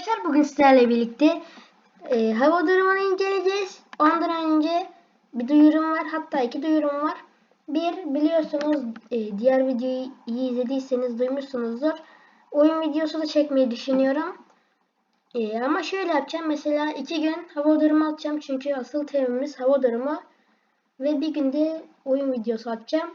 arkadaşlar bugün sizlerle birlikte e, hava durumunu inceleyeceğiz. Ondan önce bir duyurum var hatta iki duyurum var. Bir biliyorsunuz e, diğer videoyu izlediyseniz duymuşsunuzdur. Oyun videosu da çekmeyi düşünüyorum. E, ama şöyle yapacağım mesela iki gün hava durumu atacağım çünkü asıl temamız hava durumu. Ve bir günde oyun videosu atacağım.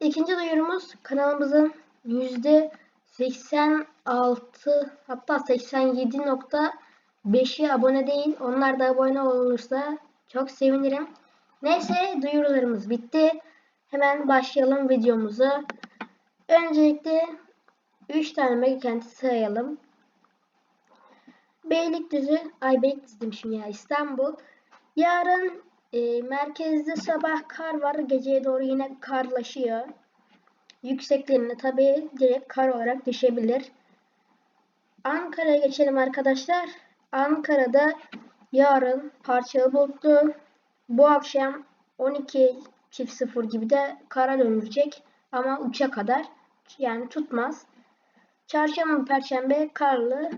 İkinci duyurumuz kanalımızın yüzde 86 hatta 87.5'i abone değil. Onlar da abone olursa çok sevinirim. Neyse duyurularımız bitti. Hemen başlayalım videomuza. Öncelikle 3 tane mega kenti sayalım. Beylikdüzü, ay Beylikdüzü şimdi ya İstanbul. Yarın e, merkezde sabah kar var. Geceye doğru yine karlaşıyor yükseklerine tabi direkt kar olarak düşebilir. Ankara'ya geçelim arkadaşlar. Ankara'da yarın parçalı bulutlu. Bu akşam 12 çift sıfır gibi de kara dönecek. Ama uça kadar. Yani tutmaz. Çarşamba, perşembe karlı.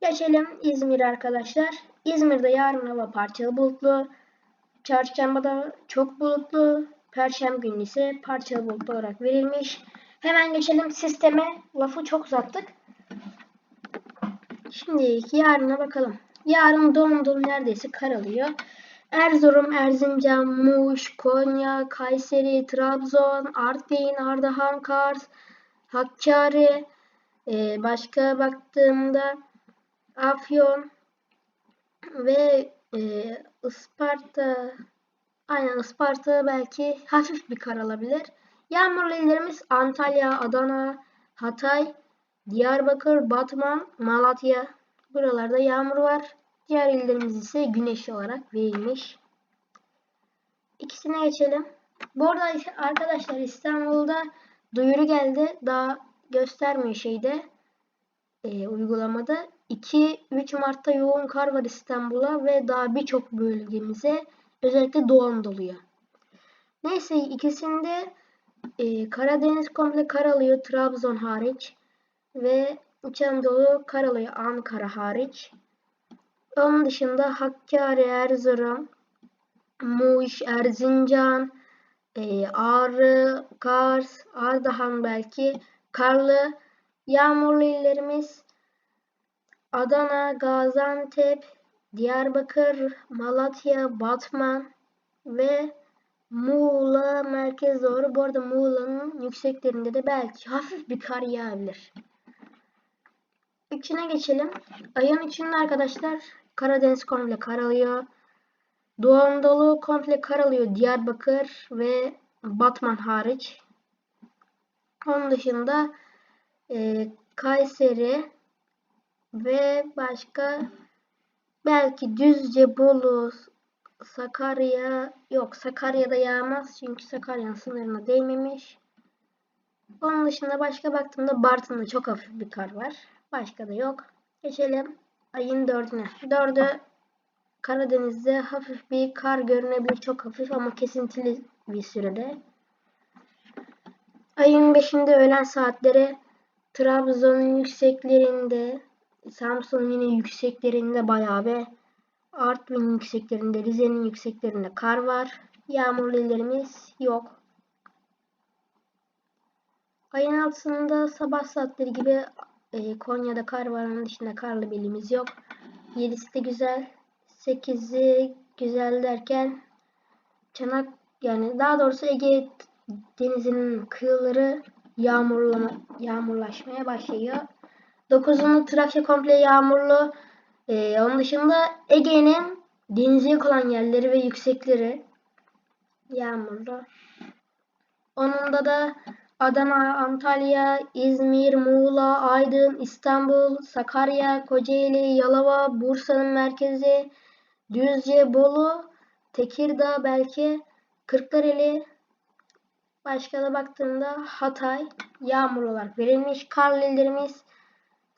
Geçelim İzmir arkadaşlar. İzmir'de yarın hava parçalı bulutlu. Çarşambada çok bulutlu. Perşembe günü ise parçalı bulutlu olarak verilmiş. Hemen geçelim sisteme. Lafı çok uzattık. Şimdi yarına bakalım. Yarın doğum neredeyse kar alıyor. Erzurum, Erzincan, Muş, Konya, Kayseri, Trabzon, Artvin, Ardahan, Kars, Hakkari, ee, başka baktığımda Afyon ve e, Isparta, Aynen Isparta belki hafif bir kar alabilir. Yağmurlu illerimiz Antalya, Adana, Hatay, Diyarbakır, Batman, Malatya. Buralarda yağmur var. Diğer illerimiz ise güneşli olarak verilmiş. İkisine geçelim. Bu arada arkadaşlar İstanbul'da duyuru geldi. Daha göstermiyor şeyde e, uygulamada. 2-3 Mart'ta yoğun kar var İstanbul'a ve daha birçok bölgemize Özellikle Doğu Anadolu'ya. Neyse ikisinde e, Karadeniz komple kar alıyor Trabzon hariç. Ve İç Anadolu kar alıyor Ankara hariç. Onun dışında Hakkari, Erzurum, Muş, Erzincan, e, Ağrı, Kars, Ardahan belki karlı. Yağmurlu illerimiz Adana, Gaziantep, Diyarbakır, Malatya, Batman ve Muğla merkez doğru. Bu arada Muğla'nın yükseklerinde de belki hafif bir kar yağabilir. İçine geçelim. Ayın içinde arkadaşlar Karadeniz komple kar alıyor. Doğu Anadolu komple kar alıyor. Diyarbakır ve Batman hariç. Onun dışında e, Kayseri ve başka Belki Düzce, Bolu, Sakarya yok Sakarya'da yağmaz çünkü Sakarya'nın sınırına değmemiş. Onun dışında başka baktığımda Bartın'da çok hafif bir kar var. Başka da yok. Geçelim ayın dördüne. Dördü Karadeniz'de hafif bir kar görünebilir. Çok hafif ama kesintili bir sürede. Ayın beşinde öğlen saatleri Trabzon'un yükseklerinde Samsun yine yükseklerinde bayağı ve Artvin yükseklerinde, Rize'nin yükseklerinde kar var. Yağmurlu illerimiz yok. Ayın altısında sabah saatleri gibi e, Konya'da kar var. Onun dışında karlı bilimiz yok. 7'si de güzel. 8'i güzel derken Çanak yani daha doğrusu Ege denizinin kıyıları yağmurlama, yağmurlaşmaya başlıyor. 9'unu Trakya komple yağmurlu. Ee, onun dışında Ege'nin denize yok olan yerleri ve yüksekleri yağmurlu. Onunda da Adana, Antalya, İzmir, Muğla, Aydın, İstanbul, Sakarya, Kocaeli, Yalova, Bursa'nın merkezi, Düzce, Bolu, Tekirdağ belki, Kırklareli, başka da baktığımda Hatay yağmur olarak verilmiş. Karlı illerimiz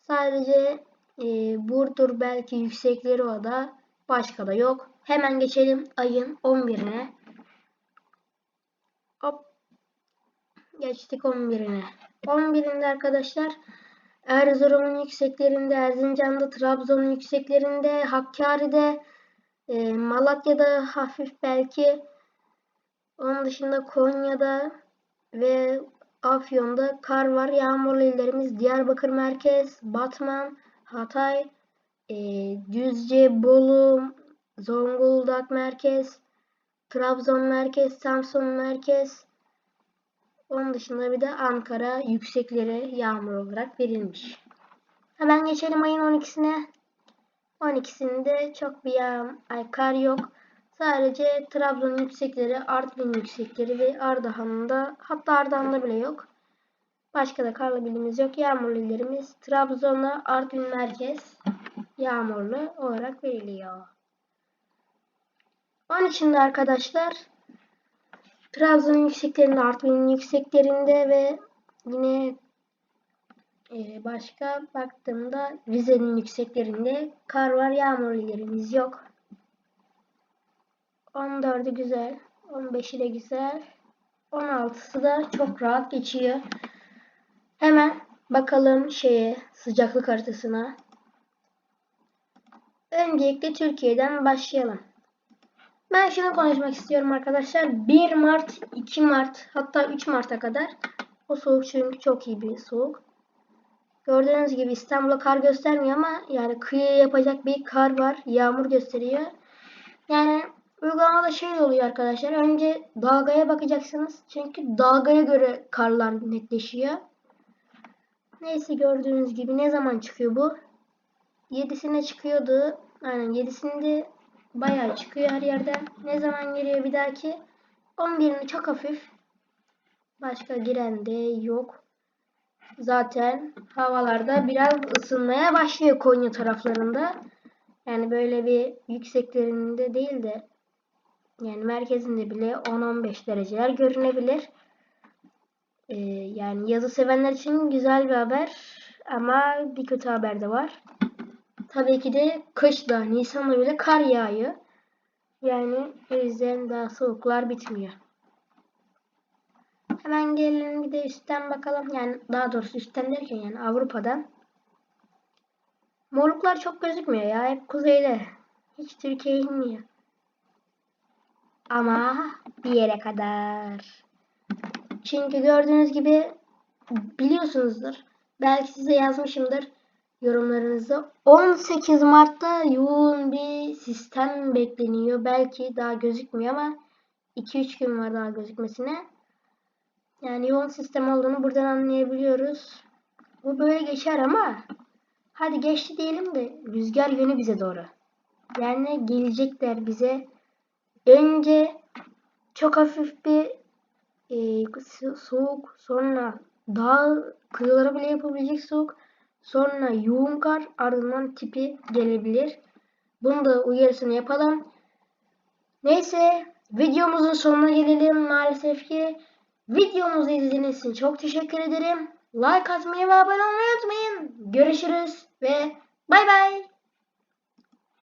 Sadece e, Burdur belki yüksekleri o da. Başka da yok. Hemen geçelim ayın 11'ine. Hop. Geçtik 11'ine. 11'inde arkadaşlar Erzurum'un yükseklerinde, Erzincan'da, Trabzon'un yükseklerinde, Hakkari'de, e, Malatya'da hafif belki. Onun dışında Konya'da ve Afyon'da kar var. Yağmurlu illerimiz Diyarbakır merkez, Batman, Hatay, e, Düzce, Bolu, Zonguldak merkez, Trabzon merkez, Samsun merkez. Onun dışında bir de Ankara yüksekleri yağmur olarak verilmiş. Hemen geçelim ayın 12'sine. 12'sinde çok bir yağ, ay kar yok. Sadece Trabzon yüksekleri, Artvin yüksekleri ve Ardahan'da hatta Ardahan'da bile yok. Başka da karlı bilimiz yok. Yağmurlu illerimiz Trabzon'la Artvin merkez yağmurlu olarak veriliyor. Onun için de arkadaşlar Trabzon'un yükseklerinde, Artvin'in yükseklerinde ve yine e, başka baktığımda Rize'nin yükseklerinde kar var, yağmur illerimiz yok. 14'ü güzel, 15'i de güzel, 16'sı da çok rahat geçiyor. Hemen bakalım şeye sıcaklık haritasına. Öncelikle Türkiye'den başlayalım. Ben şunu konuşmak istiyorum arkadaşlar. 1 Mart, 2 Mart hatta 3 Mart'a kadar o soğuk çünkü çok iyi bir soğuk. Gördüğünüz gibi İstanbul'a kar göstermiyor ama yani kıyıya yapacak bir kar var. Yağmur gösteriyor. Yani uygulamada şey oluyor arkadaşlar. Önce dalgaya bakacaksınız. Çünkü dalgaya göre karlar netleşiyor. Neyse gördüğünüz gibi ne zaman çıkıyor bu? 7'sine çıkıyordu. Aynen 7'sinde bayağı çıkıyor her yerden. Ne zaman geliyor bir dahaki? 11'ini çok hafif. Başka giren de yok. Zaten havalarda biraz ısınmaya başlıyor Konya taraflarında. Yani böyle bir yükseklerinde değil de yani merkezinde bile 10-15 dereceler görünebilir. Ee, yani yazı sevenler için güzel bir haber ama bir kötü haber de var. Tabii ki de kışta, Nisan'da bile kar yağıyor. Yani o yüzden daha soğuklar bitmiyor. Hemen gelelim bir de üstten bakalım. Yani daha doğrusu üstten derken yani Avrupa'dan. Morluklar çok gözükmüyor ya. Hep kuzeyde. Hiç Türkiye inmiyor. Ama bir yere kadar. Çünkü gördüğünüz gibi biliyorsunuzdur. Belki size yazmışımdır yorumlarınızı. 18 Mart'ta yoğun bir sistem bekleniyor. Belki daha gözükmüyor ama 2-3 gün var daha gözükmesine. Yani yoğun sistem olduğunu buradan anlayabiliyoruz. Bu böyle geçer ama hadi geçti diyelim de rüzgar yönü bize doğru. Yani gelecekler bize. Önce çok hafif bir e, soğuk sonra dağ kıyılara bile yapabilecek soğuk Sonra yoğun kar ardından tipi gelebilir. Bunu da uyarısını yapalım. Neyse videomuzun sonuna gelelim maalesef ki. Videomuzu izlediğiniz için çok teşekkür ederim. Like atmayı ve abone olmayı unutmayın. Görüşürüz ve bay bay.